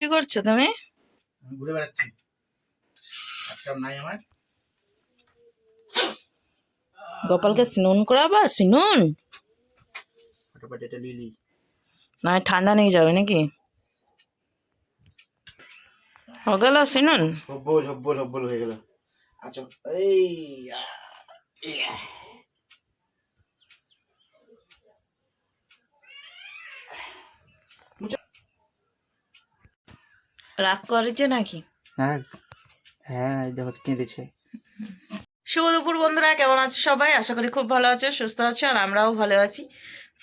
কি করছ তুমি? ঘুরে বেড়াচ্ছি। নাই আমার। গোপালকে স্নুন করাবা? স্নুন? না। ঠান্ডা নিয়ে যাবে নাকি? হয়ে গেল স্নুন? হব্বল হব্বল হব্বল হয়ে গেল। আচ্ছা এই রাগ করেছে নাকি? হ্যাঁ হ্যাঁ দেখো কেঁদেছে। শুভ দুপুর বন্ধুরা কেমন আছো সবাই? আশা করি খুব ভালো আছো সুস্থ আছো আর আমরাও ভালো আছি।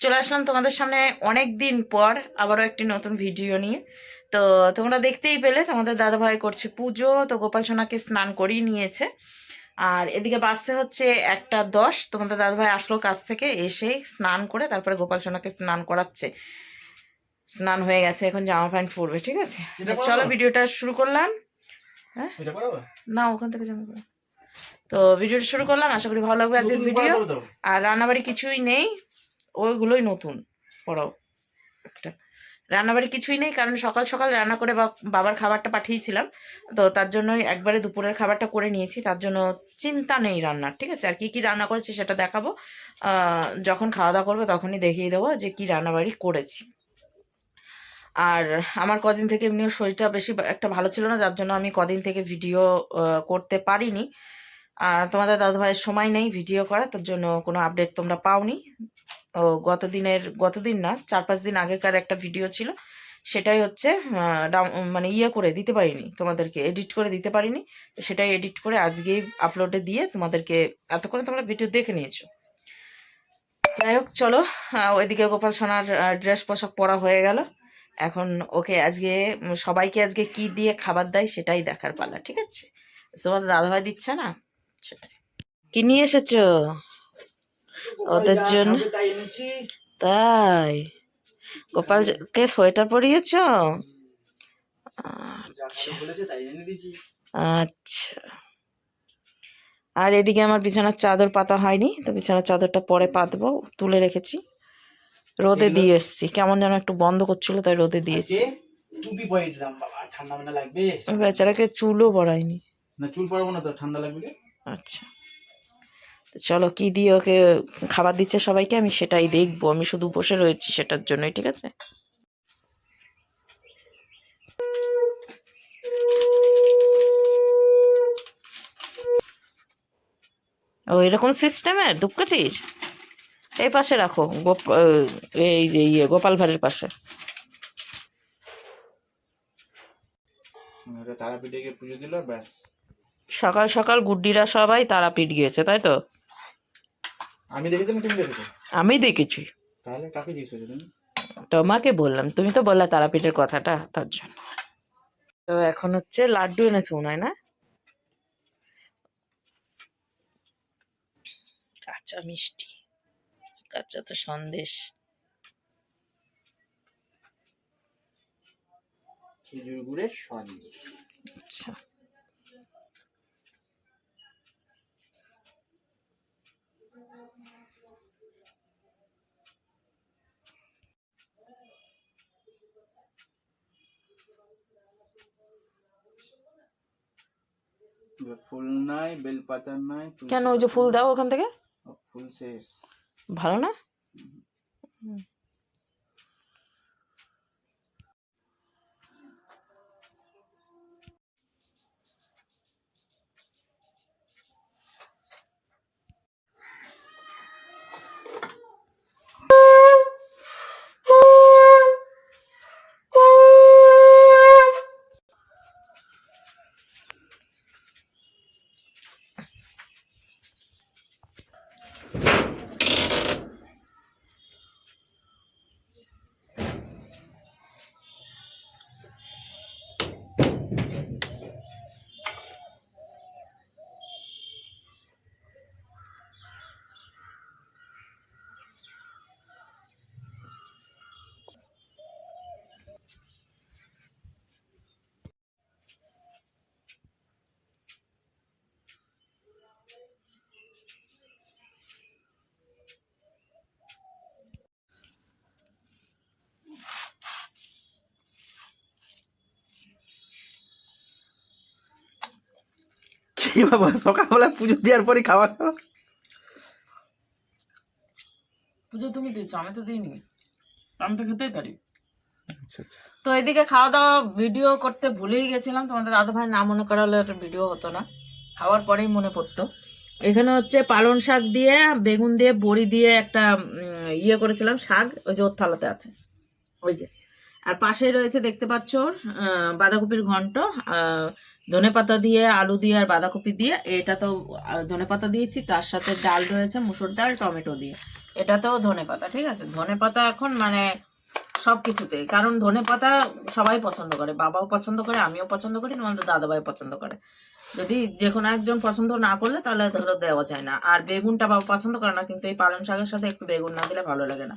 চলে আসলাম তোমাদের সামনে অনেক দিন পর আবারও একটি নতুন ভিডিও নিয়ে। তো তোমরা দেখতেই পেলে তোমাদের দাদাভাই করছে পুজো তো গোপাল সোনাকে স্নান করিয়ে নিয়েছে। আর এদিকে বাসে হচ্ছে একটা দশ। তোমাদের দাদাভাই আসলো কাছ থেকে এসে স্নান করে তারপরে গোপাল সোনাকে স্নান করাচ্ছে। স্নান হয়ে গেছে এখন জামা প্যান্ট পরবে ঠিক আছে? চলো ভিডিওটা শুরু করলাম। করাবো না ওখান থেকে জামা পরো। তো ভিডিওটা শুরু করলাম আশা করি ভালো লাগবে আজকের ভিডিও? আর রান্নাবাড়ি কিছুই নেই ওইগুলোই নতুন পড়াও একটা রান্নাবাড়ি কিছুই নেই কারণ সকাল সকাল রান্না করে বা- বাবার খাবারটা পাঠিয়েছিলাম। তো তার জন্যই একবারে দুপুরের খাবারটা করে নিয়েছি তার জন্য চিন্তা নেই রান্নার ঠিক আছে? আর কি কি রান্না করেছি সেটা দেখাবো। যখন খাওয়া দাওয়া করব তখনই দেখিয়ে দেবো যে কি রান্নাবাড়ি করেছি। আর আমার কদিন থেকে এমনিও শরীরটা বেশি একটা ভালো ছিল না, যার জন্য আমি কদিন থেকে ভিডিও করতে পারিনি। আর তোমাদের দাদু ভাইয়ের সময় নেই ভিডিও করা তার জন্য কোনো আপডেট তোমরা পাওনি। ও গত দিনের গতদিন না চার পাঁচ দিন আগেকার একটা ভিডিও ছিল, সেটাই হচ্ছে মানে ইয়ে করে দিতে পারিনি, তোমাদেরকে এডিট করে দিতে পারিনি। সেটাই এডিট করে আজকেই আপলোডে দিয়ে তোমাদেরকে এতক্ষণে তোমরা ভিডিও দেখে নিয়েছো। যাই হোক, চলো ওইদিকে গোপাল সোনার ড্রেস পোশাক পরা হয়ে গেল। এখন ওকে আজকে সবাইকে আজকে কি দিয়ে খাবার দেয় সেটাই দেখার পালা ঠিক আছে? তোমাদের দাদাভাই দিচ্ছে না? সেটাই। কি নিয়ে এসেছ? ওদের জন্য তাই গোপালকে সোয়েটার পরিয়েছ? দিয়েছি। আচ্ছা। আর এদিকে আমার বিছানার চাদর পাতা হয়নি তো বিছানার চাদরটা পরে পাতবো তুলে রেখেছি। রোদে দিয়ে এসছি। কেমন যেন একটু বন্ধ করছিল তাই রোদে দিয়েছি টুপি পরিয়ে দিলাম বাবা। ঠান্ডা মান্ডা লাগবে? বেচারাকে চুলও পড়ায়নি না চুল পরাবো না তো ঠান্ডা লাগবে আচ্ছা। তো চলো কি দিয়ে ওকে খাবার দিচ্ছে সবাইকে আমি সেটাই দেখব। আমি শুধু বসে রয়েছি সেটার জন্যই ঠিক আছে? ও এরকম সিস্টেমের ধূপকাঠির? এই পাশে রাখো গোপ এই যে ইয়ে গোপাল ভাঁড়ের পাশে। তারাপীঠে গিয়ে পুজো দিল ব্যাস। সকাল সকাল গুড্ডিরা সবাই তারাপীঠ গিয়েছে তাই তো? আমি দেখেছি না তুমি দেখেছ? আমি দেখেছি। তাহলে কাকে জিজ্ঞেস করছ তুমি? তোমাকে বললাম তুমি তো বললা তারাপীঠের কথাটা তার জন্য। তো এখন হচ্ছে লাড্ডু এনেছে মনে হয় না? কাঁচা মিষ্টি। কাঁচা তো সন্দেশ। খেজুর গুড়ের সন্দেশ। আচ্ছা। ফুল নাই বেলপাতা নাই কেন ওই যে ফুল। দাও ওখান থেকে? ফুল শেষ। ভালো না? কি বাবা সকালবেলা পুজো দেওয়ার পরে খাওয়া খাওয়া? পুজো তুমি দিয়েছ আমি তো দিইনি। আমি তো খেতেই পারি। আচ্ছা আচ্ছা। তো এদিকে খাওয়া দাওয়া ভিডিও করতে ভুলেই গেছিলাম তোমাদের দাদা ভাই না মনে করালে একটা ভিডিও হতো না। খাওয়ার পরেই মনে পড়তো। এখানে হচ্ছে পালং শাক দিয়ে বেগুন দিয়ে বড়ি দিয়ে একটা ইয়ে করেছিলাম শাক ওই যে ওর থালাতে আছে। ওই যে। আর পাশেই রয়েছে, দেখতে পাচ্ছ বাঁধাকপির ঘন্ট ধনে পাতা দিয়ে আলু দিয়ে আর বাঁধাকপি দিয়ে। এটা তো ধনে পাতা দিয়েছি, তার সাথে ডাল রয়েছে, মুসুর ডাল, টমেটো দিয়ে। এটাতেও ধনে পাতা, ঠিক আছে? ধনে পাতা এখন মানে সব কিছুতেই কারণ ধনে পাতা সবাই পছন্দ করে, বাবাও পছন্দ করে, আমিও পছন্দ করি তোমাদের দাদাভাই পছন্দ করে। যদি যে কোনো একজন পছন্দ না করলে, তাহলে ধরো দেওয়া যায় না। আর বেগুনটা বাবা পছন্দ করে না, কিন্তু এই পালং শাকের সাথে একটু বেগুন না দিলে ভালো লাগে না।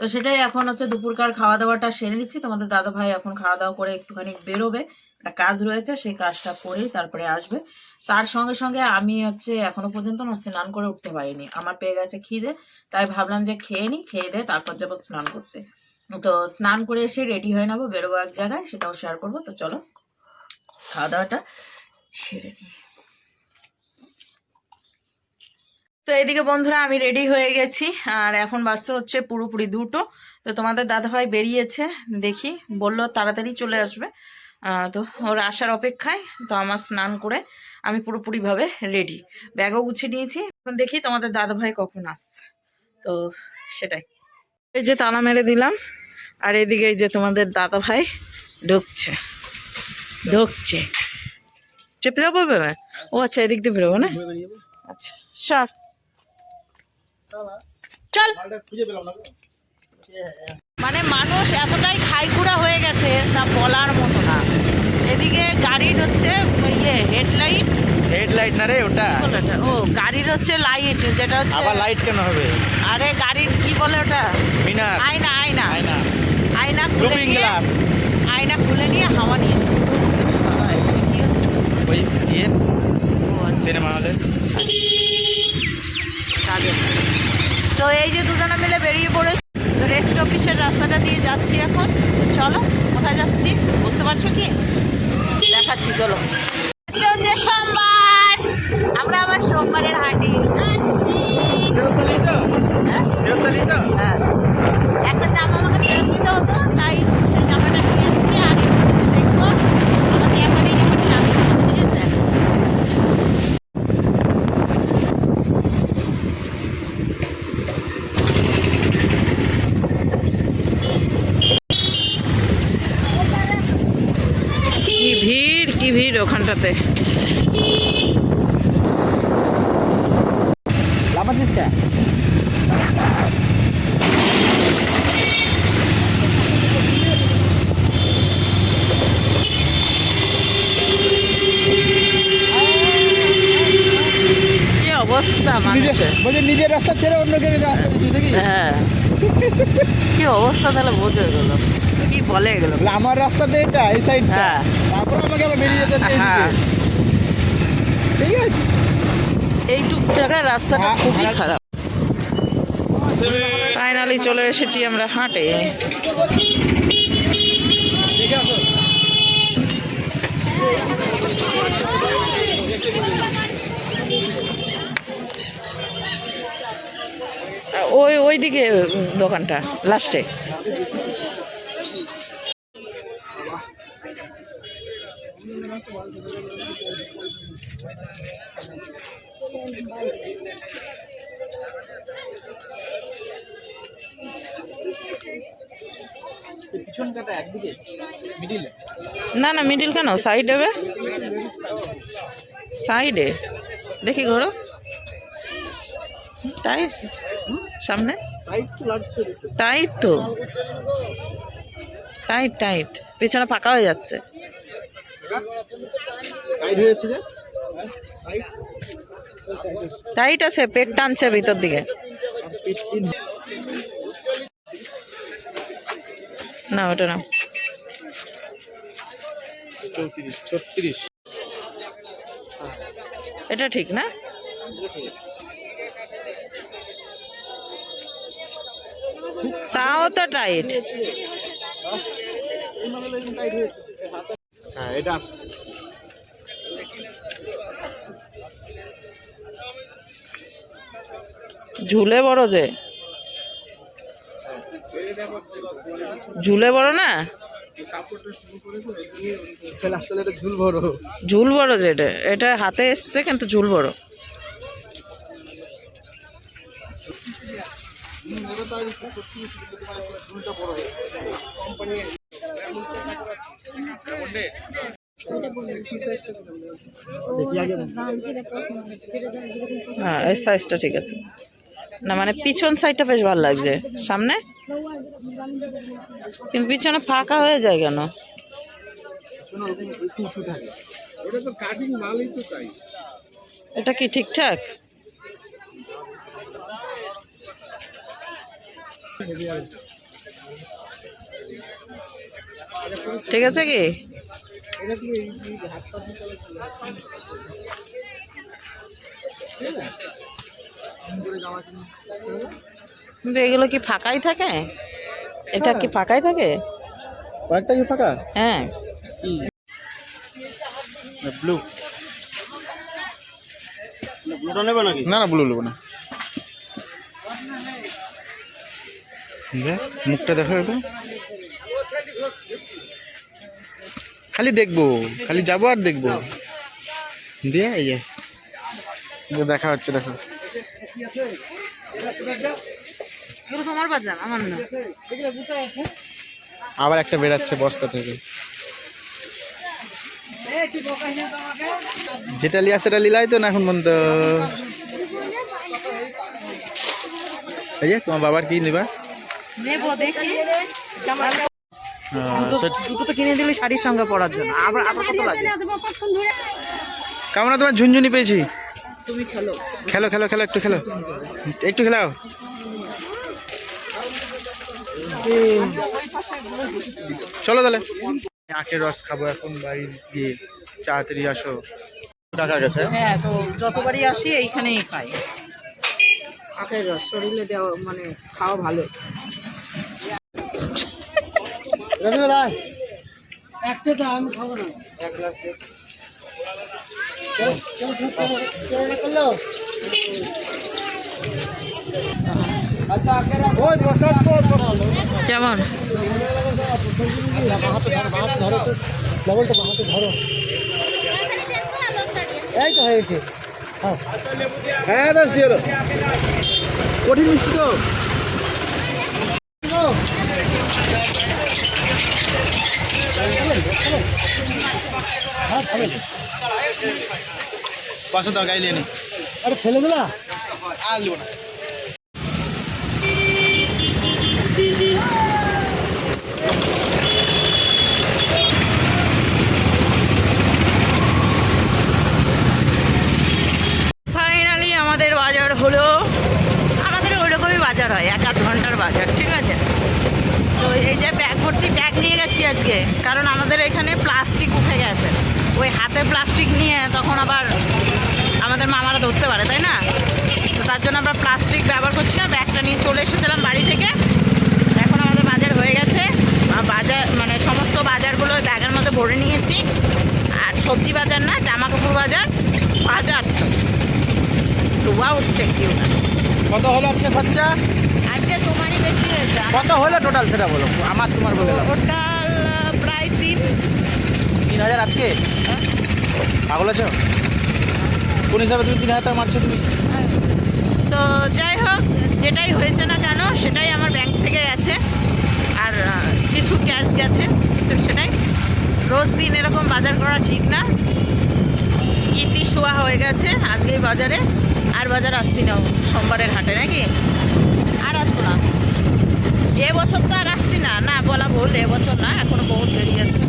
তো সেটাই এখন হচ্ছে দুপুরকার খাওয়া দাওয়াটা সেরে নিচ্ছি। তোমাদের দাদা ভাই এখন খাওয়া দাওয়া করে একটুখানি বেরোবে। একটা কাজ রয়েছে, সেই কাজটা করেই তারপরে আসবে। তার সঙ্গে সঙ্গে আমি হচ্ছে এখনও পর্যন্ত না স্নান করে উঠতে পারিনি। আমার পেয়ে গেছে খিদে, তাই ভাবলাম যে খেয়ে নি, খেয়ে দে তারপর যাব স্নান করতে। তো স্নান করে এসে রেডি হয়ে নেব, বেরোবো এক জায়গায়, সেটাও শেয়ার করব। তো চলো খাওয়া দাওয়াটা সেরে নিই। তো এইদিকে বন্ধুরা আমি রেডি হয়ে গেছি। আর এখন বাসতে হচ্ছে পুরোপুরি দুটো। তো তোমাদের দাদাভাই বেরিয়েছে দেখি বলল তাড়াতাড়ি চলে আসবে। তো ওর আসার অপেক্ষায় তো আমার স্নান করে আমি পুরোপুরিভাবে রেডি ব্যাগও গুছিয়ে নিয়েছি। এখন দেখি তোমাদের দাদাভাই কখন আসছে। তো সেটাই। এই যে তালা মেরে দিলাম আর এদিকে এই যে তোমাদের দাদাভাই ঢুকছে। ঢুকছে। চেপে যাব ও আচ্ছা এদিক দিয়ে বেরোবো না? আচ্ছা সর। চল। মানে মানুষ এতটাই খাইকুড়া হয়ে গেছে তা বলার মতো না। এদিকে গাড়ির হচ্ছে ইয়ে হেডলাইট। হেডলাইট না রে ওটা। ও গাড়ির হচ্ছে লাইট যেটা হচ্ছে আবার লাইট কেন হবে? আরে গাড়ির কি বলে ওটা? মিনার। আয়না আয়না। আয়না। আয়না খুলে গ্লাস আয়না খুলে নিয়ে হাওয়া নিয়েছে। ওই ইয়ে আচ্ছা, সিনেমা হলে। কাজে। তো এই যে দুজনে মিলে বেরিয়ে পড়েছে। রেস্ট অফিসের রাস্তাটা দিয়ে যাচ্ছি এখন। চলো কোথায় যাচ্ছি? বুঝতে পারছ কি? দেখাচ্ছি চলো। হচ্ছে সোমবার। আমরা আবার সোমবারের হাঁটি। হ্যাঁ? হ্যাঁ। একটা জামা আমাকে ফেরত দিতে হতো তাই সেই জামাটা নিয়ে এসেছি আর একটু কিছু দেখব আমাকে এখানে এখানে লাগছে ঠিক আছে কি ভিড় কি কি? অবস্থা মানুষের? বলছি নিজের রাস্তা ছেড়ে অন্য কেউ রাস্তা দিচ্ছিস নাকি? হ্যাঁ। কি অবস্থা তাহলে বোঝো এগুলো। কি বলে এগুলো? আমার রাস্তাতে এটা এই সাইড হ্যাঁ। আমাকে আবার বেরিয়ে যেতে হ্যাঁ। ঠিক আছে। এইটুক জায়গায় রাস্তাটা হ্যাঁ, খুবই হ্যাঁ। খারাপ। ফাইনালি চলে এসেছি আমরা হাটে। ওই ওই দিকে দোকানটা লাস্টে পিছন কাটা একদিকে মিডিলে না না মিডিল কেন? সাইড হবে? সাইডে দেখি ঘোরো। তাই সামনে? টাইট তো টাইট টাইট পিছনে ফাঁকা হয়ে যাচ্ছে সাইড হয়েছে যে সাইড টাইট আছে পেট টানছে ভিতর দিকে। না ওটা না। এটা ঠিক না? তাও তো টাইট হ্যাঁ এটা ঝুলে বড় যে। ঝুলে বড় না? ঝুল বড় যে এটা। হাতে এসছে কিন্তু ঝুল বড়। কোম্পানি হ্যাঁ এই সাইজটা ঠিক আছে। না মানে পিছন সাইডটা বেশ ভালো লাগছে। সামনে? কিন্তু পিছনে ফাঁকা হয়ে যায় কেন? এটা কি ঠিকঠাক? ঠিক আছে কি? কিন্তু এগুলো কি ফাঁকাই থাকে? এটা কি ফাঁকাই থাকে? কয়েকটা কি ফাঁকা? হ্যাঁ। কি? ব্লু ব্লুটা নেবে নাকি? না না ব্লু নেব না। মুখটা দেখো একটু। খালি দেখব, খালি যাব আর দেখব। দিয়ে দেখা হচ্ছে, দেখো আবার একটা বেরাচ্ছে বস্তা থেকে। যেটা লিয়া সেটা লিলাই তো না এখন বন্ধ? এই তোমার বাবার কি নিবা দেখি। দুটো তো কিনে দিলে শাড়ির সঙ্গে পরার জন্য। আবার আবার কত লাগে? কেমন তোমার ঝুনঝুনি পেয়েছি। তুমি খেলো। খেলো খেলো খেলো একটু খেলো। একটু খেলাও। চলো তাহলে। আখের রস খাব এখন বাড়ি গিয়ে। তাড়াতাড়ি আসো। হ্যাঁ তো যতবারই আসি এইখানেই খাই। আখের রস শরীরে দেওয়া মানে খাওয়া ভালো। একটা আমি খাব না। কেমন? এই তো হয়েছে হ্যাঁ। না শিওর। কঠিন মিষ্টি তো। পাঁচশো টাকা গাইলে নি আরে ফেলে দিলা? আর লিব না ফাইনালি আমাদের বাজার হলো। আমাদের ওইরকমই বাজার হয়? এক আধ ঘণ্টার বাজার, ঠিক আছে? তো এই যে ব্যাগ ভর্তি ব্যাগ নিয়ে গেছি আজকে, কারণ আমাদের এখানে প্লাস্টিক উঠে গেছে। ওই হাতে প্লাস্টিক নিয়ে তখন আবার আমাদের মামারা ধরতে পারে তাই না? তো তার জন্য আমরা প্লাস্টিক ব্যবহার করছি না ব্যাগটা নিয়ে চলে এসেছিলাম বাড়ি থেকে। এখন আমাদের বাজার হয়ে গেছে। বাজার মানে সমস্ত বাজারগুলো ব্যাগের মধ্যে ভরে নিয়েছি। আর সবজি বাজার না জামা কাপড় বাজার। বাজার ধোয়া উঠছে কেউ না কত হলো আজকে খরচা? আজকে তোমারই বেশি হয়েছে। কত হলো টোটাল সেটা বলো আমার তোমার বলে টোটাল প্রায় তিন তিন হাজার আজকে? পাগল আছো? কোন হিসাবে তুমি তিন হাজার মারছো তুমি? তো যাই হোক, যেটাই হয়েছে না কেন, সেটাই আমার ব্যাংক থেকে গেছে। আর কিছু ক্যাশ গেছে, তো সেটাই। রোজ দিন এরকম বাজার করা ঠিক না। ইতি শোয়া হয়ে গেছে আজকে বাজারে। আর বাজার আসছি না, সোমবারের হাটে, নাকি? আর আসব না। এবছর তো আর আসছি না। না, বলা ভুল এবছর না, এখনও বহুত দেরি আছে।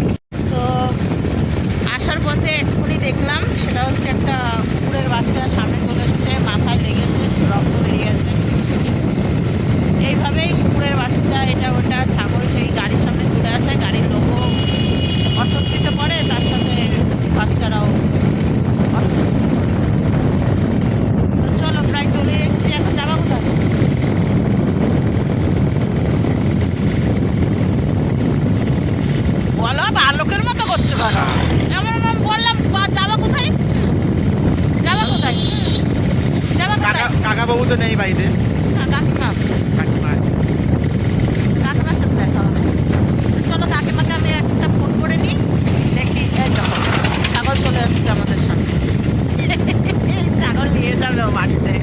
আসার পথে এক্ষুনি দেখলাম সেটা হচ্ছে একটা কুকুরের বাচ্চা সামনে চলে এসেছে মাথায় লেগেছে রক্ত বেরিয়ে গেছে এইভাবেই কুকুরের বাচ্চা এটা ওটা ছাগল সেই গাড়ির সামনে চলে আসে গাড়ির লোকও অস্বস্তিতে পড়ে তার সাথে বাচ্চারাও অস্বস্তিতে পড়ে তো চলো প্রায় চলে এসেছি এখন যাবা কোথায় বলো বালকের মতো করছ কেন এমন এমন বললাম বা- যাবা কোথায় যাবা কোথায় যাবা কাকা কোথায় কাকা বাবু তো নেই বাড়িতে? কাকিমা আছে। কাকিমা আছে। কাকিমার সাথে দেখা হবে। চলো কাকিমাকে আমি একটা ফোন করে নিই দেখি ছাগল চলে আসছে আমাদের সামনে। ছাগল নিয়ে যাবে ও বাড়িতে।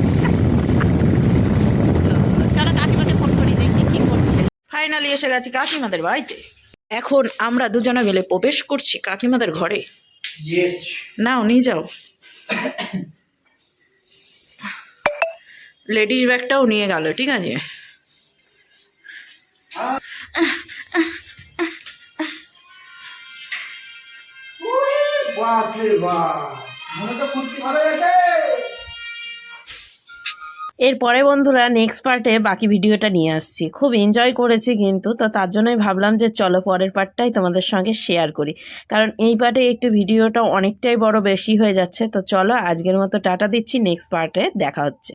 চলো কাকিমাকে ফোন করি দেখি কি করছে। ফাইনালি এসে গেছি কাকিমাদের বাড়িতে। এখন আমরা দুজনে মিলে প্রবেশ করছি কাকিমাদের ঘরে। নাও নিয়ে যাও। লেডিস ব্যাগটাও নিয়ে গেল, ঠিক আছে? এরপরে বন্ধুরা নেক্সট পার্টে বাকি ভিডিওটা নিয়ে আসছি। খুব এনজয় করেছি কিন্তু, তো তার জন্যই ভাবলাম যে চলো পরের পার্টটাই তোমাদের সঙ্গে শেয়ার করি। কারণ এই পার্টে একটু ভিডিওটা অনেকটাই বড় বেশি হয়ে যাচ্ছে, তো চলো আজকের মতো টাটা দিচ্ছি নেক্সট পার্টে দেখা হচ্ছে।